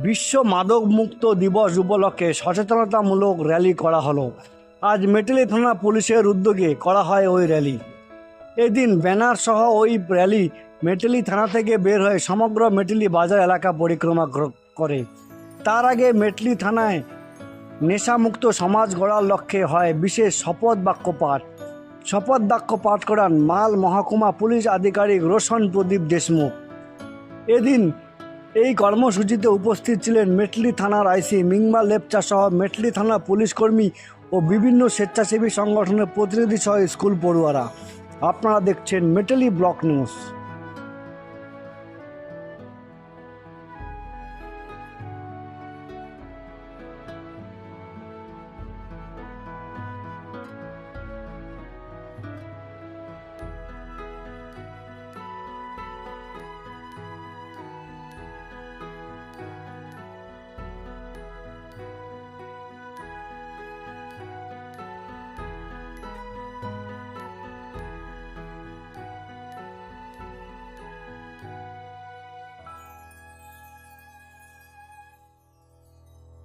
বিশ্ব মাদক মুক্ত দিবস উপলক্ষে সচেতনতামূলক র্যালি করা হলো। আজ মেটেলি থানা পুলিশের উদ্যোগে করা হয় ওই র্যালি। এদিন ব্যানার সহ ওই র্যালি মেটেলি থানা থেকে বের হয়ে সমগ্র মেটেলি বাজার এলাকা পরিক্রমা করে। তার আগে মেটলি থানায় নেশামুক্ত সমাজ গড়ার লক্ষ্যে হয় বিশেষ শপথ বাক্য পাঠ। শপথ বাক্য পাঠ করান মাল মহকুমা পুলিশ আধিকারিক রোশন প্রদীপ দেশমুখ। এদিন এই কর্মসূচিতে উপস্থিত ছিলেন মেটলি থানার আইসি মিংমা লেপচা সহ মেটলি থানা পুলিশ কর্মী ও বিভিন্ন স্বেচ্ছাসেবী সংগঠনের প্রতিনিধি সহ স্কুল পড়ুয়ারা। আপনারা দেখছেন মেটেলি ব্লক নিউজ।